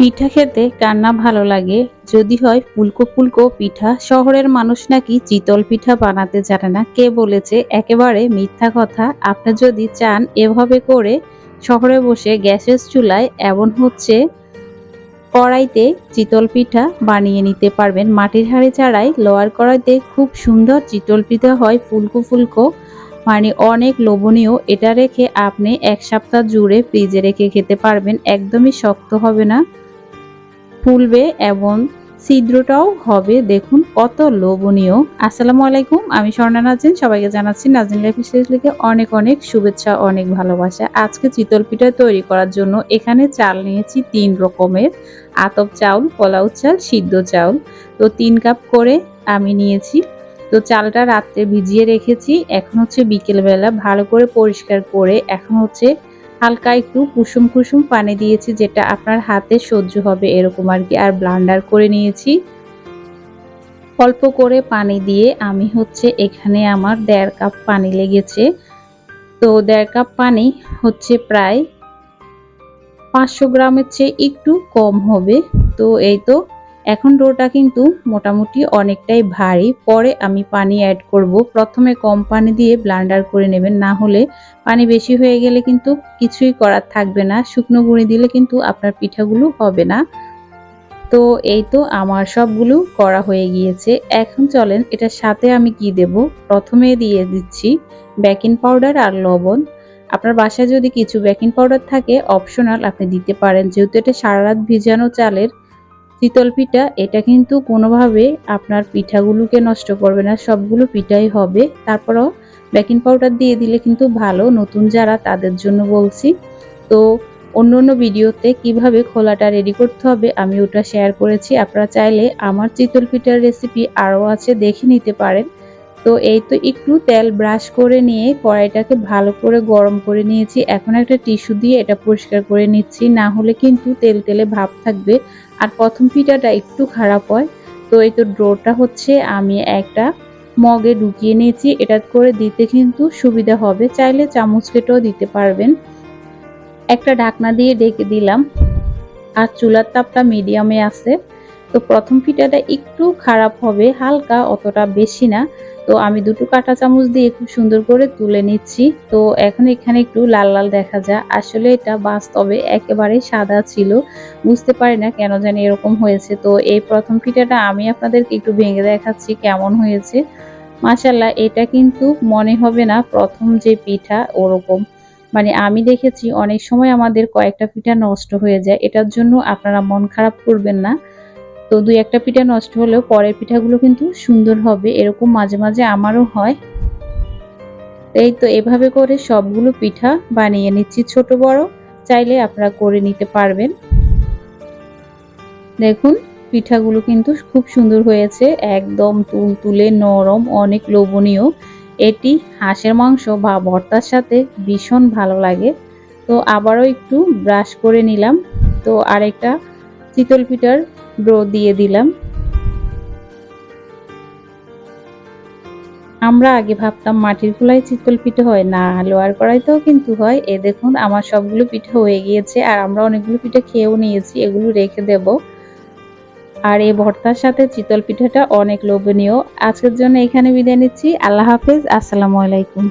পিঠা খেতে কান্না ভালো লাগে। যদি হয় ফুলকো ফুলকো পিঠা। শহরের মানুষ নাকি চিতল পিঠা বানাতে জানে না। কে বলেছে? একেবারে মিথ্যা কথা। আপনি যদি চান এভাবে করে শহরে বসে গ্যাসের চুলায় এমন হচ্ছে, কড়াইতে চিতল পিঠা বানিয়ে নিতে পারবেন। মাটির হাঁড়ি ছাড়াই লোয়ার কড়াইতে খুব সুন্দর চিতল পিঠা হয় ফুলকো ফুলকো। মানে অনেক লোভনীয়। এটা রেখে আপনি এক সপ্তাহ জুড়ে ফ্রিজে রেখে খেতে পারবেন। একদমই শক্ত হবে না। ফুলবে এবং ছিদ্রটাও হবে। দেখুন কত লোভনীয়। আসসালামু আলাইকুম, আমি স্বর্ণা নাজিন সবাইকে জানাচ্ছি নাজিন লাইফ লিখে অনেক অনেক শুভেচ্ছা, অনেক ভালোবাসা। আজকে চিতল পিঠা তৈরি করার জন্য এখানে চাল নিয়েছি তিন রকমের। আতপ চাউল, পোলাও চাল, সিদ্ধ চাউল। তো তিন কাপ করে আমি নিয়েছি। তো চালটা রাত্রে ভিজিয়ে রেখেছি। এখন হচ্ছে বিকেলবেলা। ভালো করে পরিষ্কার করে এখন হচ্ছে হালকা একটু কুসুম কুসুম পানি দিয়েছি, যেটা আপনার হাতে সহ্য হবে এরকম আর কি। আর ব্লান্ডার করে নিয়েছি। অল্প করে পানি দিয়ে আমি হচ্ছে এখানে আমার দেড় কাপ পানি লেগেছে। তো দেড় কাপ পানি হচ্ছে প্রায় পাঁচশো গ্রামের চেয়ে একটু কম হবে। তো এই তো এখন ডোটা কিন্তু মোটামুটি অনেকটাই ভারী। পরে আমি পানি অ্যাড করব। প্রথমে কম পানি দিয়ে ব্লান্ডার করে নেবেন। না হলে পানি বেশি হয়ে গেলে কিন্তু কিছুই করার থাকবে না। শুকনো গুঁড়ি দিলে কিন্তু আপনার পিঠাগুলো হবে না। তো এই তো আমার সবগুলো করা হয়ে গিয়েছে। এখন চলেন এটার সাথে আমি কি দেব? প্রথমে দিয়ে দিচ্ছি বেকিং পাউডার আর লবণ। আপনার বাসায় যদি কিছু বেকিং পাউডার থাকে অপশনাল আপনি দিতে পারেন। যেহেতু এটা সারা রাত ভিজানো চালের চিতল পিঠা, এটা কিন্তু কোনোভাবে আপনার পিঠাগুলোকে নষ্ট করবে না, সবগুলো পিঠাই হবে। তারপরও বেকিং পাউডার দিয়ে দিলে কিন্তু ভালো, নতুন যারা তাদের জন্য বলছি। তো অন্য অন্য ভিডিওতে কীভাবে খোলাটা রেডি করতে হবে, আমি ওটা শেয়ার করেছি। আপনারা চাইলে আমার চিতল পিঠার রেসিপি আরও আছে, দেখে নিতে পারেন। তো এই তো একটু তেল ব্রাশ করে নিয়ে কড়াইটাকে ভালো করে গরম করে নিয়েছি। এখন একটা টিস্যু দিয়ে এটা পরিষ্কার করে নিচ্ছি। না হলে কিন্তু তেল তেলে ভাব থাকবে। আর প্রথম পিঠাটা একটু খারাপ হয়। তো এই তো ড্রোটা হচ্ছে আমি একটা মগে ঢুকিয়ে নিয়েছি। এটা করে দিতে কিন্তু সুবিধা হবে। চাইলে চামচ কেটেও দিতে পারবেন। একটা ঢাকনা দিয়ে ডেকে দিলাম। আর চুলার তাপটা মিডিয়ামে আছে। তো প্রথম পিঠাটা একটু খারাপ হবে। হালকা, অতটা বেশি না। তো আমি দুটো কাঁটা চামচ দিয়ে খুব সুন্দর করে তুলে নিচ্ছি। তো এখন এখানে একটু লাল লাল দেখা যায়। আসলে এটা বাস্তবে একেবারে সাদা ছিল। বুঝতে পারি না কেন জানি এরকম হয়েছে। তো এই প্রথম পিঠাটা আমি আপনাদেরকে একটু ভেঙে দেখাচ্ছি কেমন হয়েছে। মাসাল্লাহ এটা কিন্তু মনে হবে না প্রথম যে পিঠা ওরকম। মানে আমি দেখেছি অনেক সময় আমাদের কয়েকটা পিঠা নষ্ট হয়ে যায়। এটার জন্য আপনারা মন খারাপ করবেন না। তো দুই একটা পিঠা নষ্ট হলেও পরের পিঠাগুলো কিন্তু সুন্দর হবে, এরকম মাঝে মাঝে আমারও হয়। এই তো এভাবে করে সবগুলো পিঠা বানিয়ে নিচ্ছি ছোট বড়, চাইলে আপনারা করে নিতে পারবেন। দেখুন, পিঠাগুলো কিন্তু খুব সুন্দর হয়েছে, একদম তুল তুলে নরম, অনেক লোভনীয়। এটি হাঁসের মাংস বা ভর্তার সাথে ভীষণ ভালো লাগে। তো আবারও একটু ব্রাশ করে নিলাম। তো আরেকটা চিতল পিঠার ড্রো দিয়ে দিলাম। আমরা আগে ভাবতাম মাটির খোলায় চিতল পিঠে হয়, না, লোয়ার কড়াইতেও কিন্তু হয়। এ দেখুন, আমার সবগুলো পিঠে হয়ে গিয়েছে, আর আমরা অনেকগুলো পিঠে খেয়েও নিয়েছি, এগুলো রেখে দেব। আর এই ভর্তার সাথে চিতল পিঠাটা অনেক লোভনীয়। আজকের জন্য এখানে বিদায় নিচ্ছি। আল্লাহ হাফেজ, আসসালামু আলাইকুম।